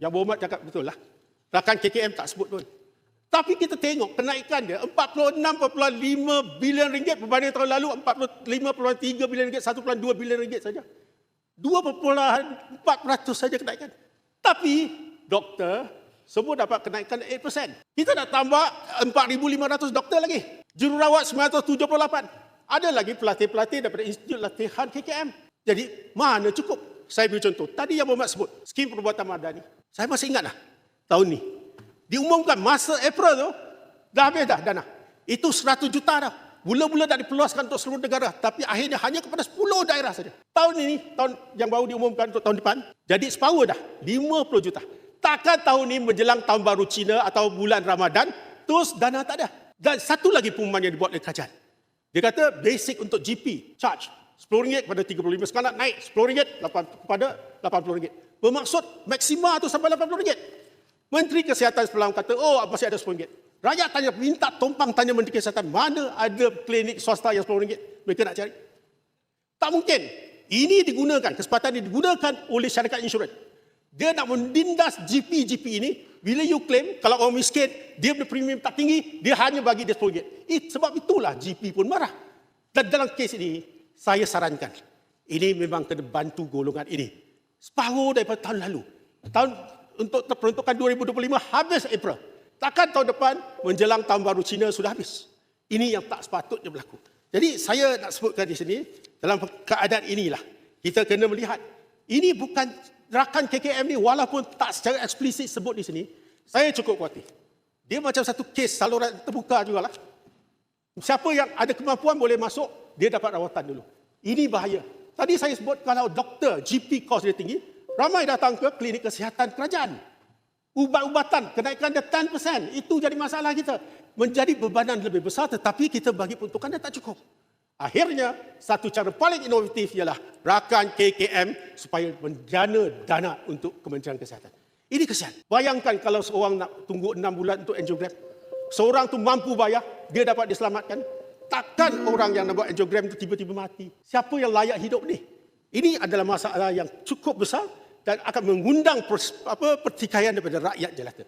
Yang berhormat cakap betul lah. Rakan KKM tak sebut pun. Tapi kita tengok kenaikan dia 46.5 bilion ringgit berbanding tahun lalu 45.3 bilion ringgit, 1.2 bilion ringgit saja. 2.4% saja kenaikan. Tapi doktor semua dapat kenaikan 8%. Kita nak tambah 4,500 doktor lagi. Jururawat 978. Ada lagi pelatih-pelatih daripada Institut Latihan KKM. Jadi mana cukup? Saya beri contoh. Tadi yang Muhammad sebut, skim perbuatan madani. Saya masih ingat lah tahun ni. Diumumkan masa April tu, dah habis dah dana. Itu 100 juta dah. Mula-mula dah diperluaskan untuk seluruh negara. Tapi akhirnya hanya kepada 10 daerah saja. Tahun ini, tahun yang baru diumumkan untuk tahun depan, jadi separuh dah. 50 juta. Takkan tahun ini menjelang tahun baru Cina atau bulan Ramadan, terus dana tak ada. Dan satu lagi pengumuman yang dibuat oleh kerajaan. Dia kata basic untuk GP, charge. RM10 kepada RM35. Sekarang nak naik RM10 kepada RM80. Bermaksud maksima tu sampai RM80. Menteri Kesihatan semalam kata, oh masih ada RM10. Rakyat tanya, minta tumpang tanya Menteri Kesihatan, mana ada klinik swasta yang RM10? Mereka nak cari. Tak mungkin. Ini digunakan, kesempatan ini digunakan oleh syarikat insurans. Dia nak mendindas GP-GP ini, bila you claim, kalau orang miskin, dia punya premium tak tinggi, dia hanya bagi dia RM10. Eh, sebab itulah GP pun marah. Dan dalam kes ini, saya sarankan, ini memang kena bantu golongan ini. Separuh daripada tahun lalu. Tahun untuk peruntukan 2025 habis April. Takkan tahun depan menjelang tahun baru Cina sudah habis. Ini yang tak sepatutnya berlaku. Jadi saya nak sebutkan di sini, dalam keadaan inilah, kita kena melihat, ini bukan rakan KKM ni walaupun tak secara eksplisit sebut di sini, saya cukup khawatir. Dia macam satu kes saluran terbuka jugalah. Siapa yang ada kemampuan boleh masuk, dia dapat rawatan dulu. Ini bahaya. Tadi saya sebut kalau doktor GP cost dia tinggi, ramai datang ke klinik kesihatan kerajaan. Ubat-ubatan kenaikan dia 10%. Itu jadi masalah kita. Menjadi bebanan lebih besar tetapi kita bagi peruntukan dia tak cukup. Akhirnya, satu cara paling inovatif ialah rakan KKM supaya menjana dana untuk Kementerian Kesihatan. Ini kesian. Bayangkan kalau seorang nak tunggu 6 bulan untuk angiogram. Seorang tu mampu bayar, dia dapat diselamatkan. Takkan orang yang buat angiogram itu tiba-tiba mati. Siapa yang layak hidup ni? Ini adalah masalah yang cukup besar dan akan mengundang pers- apa, pertikaian daripada rakyat jelata.